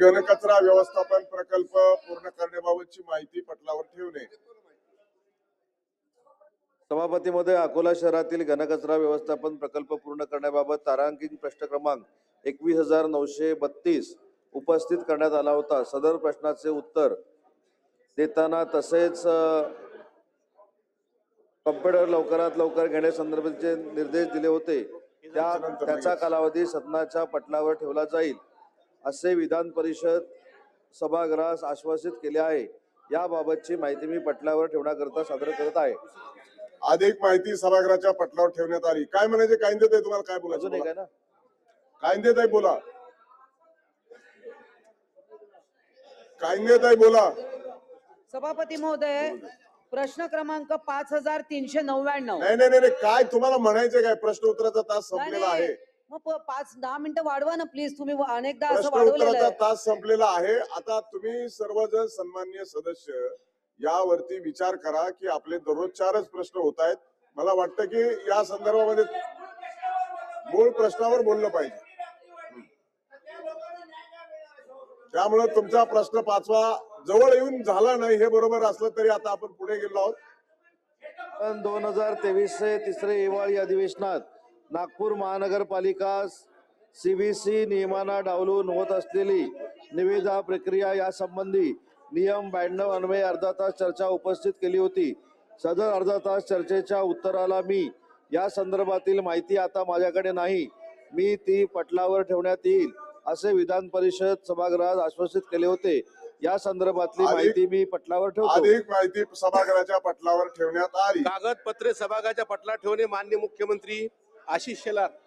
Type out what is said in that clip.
घनकचरा व्यवस्थापन प्रकल्प पूर्ण करण्याबाबतची माहिती पटलावर ठेवणे. सभापती महोदय अकोला शहरातील घनकचरा व्यवस्थापन प्रकल्प पूर्ण करण्याबाबत तारांकित प्रश्न क्रमांक एकवीस हजार नऊशे बत्तीस उपस्थित करण्यात आला होता. सदर प्रश्नाचे उत्तर देताना तसेच कॉम्प्युटर लवकरात लवकर घेण्यासंदर्भाचे निर्देश दिले होते. त्या त्याचा कालावधी सदनाच्या पटलावर ठेवला जाईल. असे विधान परिषद सभागृहास आश्वासित केले आहे. याबाबतची माहिती मी पटलावर ठेवण्याकरता सादर करत आहे. अधिक माहिती सभागृहाच्या पटलावर ठेवण्यात आली. काय म्हणायचे? काय देत आहे तुम्हाला? काय अजून एक बोलायचं आहे ना? काय देत आहे बोला. काय देत आहे बोला. सभापती महोदय प्रश्न क्रमांक पाच हजार तीनशे नव्याण्णव. नाही नाही नाही नाही, काय तुम्हाला म्हणायचं काय प्रश्न उत्तराचा तास नाही, संपलेला आहे. नाही. मग पाच दहा मिनिटं वाढवा ना प्लीज तुम्ही व- अनेकदा असं वाढवलेलं आहे. तास संपलेला आहे. आता तुम्ही सर्वजण सन्मान्य सदस्य यावरती विचार करा की आपले दररोज चारच प्रश्न होत आहेत. मला वाटतं की या संदर्भामध्ये मूळ प्रश्नावर बोललं पाहिजे. त्यामुळे तुमचा प्रश्न पाचवा जवळ येऊन झाला नाही हे बरोबर असलं तरी आता आपण पुढे गेलो आहोत. पण दोन हजार तेवीसचे तिसरे हिवाळी अधिवेशनात नागपूर महानगरपालिका सीबीसी नियमांना डावलून होत असलेली निविदा प्रक्रिया यासंबंधी नियम ब्याण्णव अन्वये अर्धा तास चर्चा उपस्थित केली होती. सदर अर्धा तास चर्चेच्या उत्तराला मी या संदर्भातील माहिती आता माझ्याकडे नाही. मी ती पटलावर ठेवण्यात येईल असे विधान परिषद सभागृहात आश्वासित केले होते. या संदर्भातली माहिती मी पटलावर ठेवतो. अधिक माहिती सभागृहाच्या पटलावर ठेवण्यात आली. कागदपत्रे सभागाच्या पटला ठेवणे मान्य मुख्यमंत्री आशिष शेलार.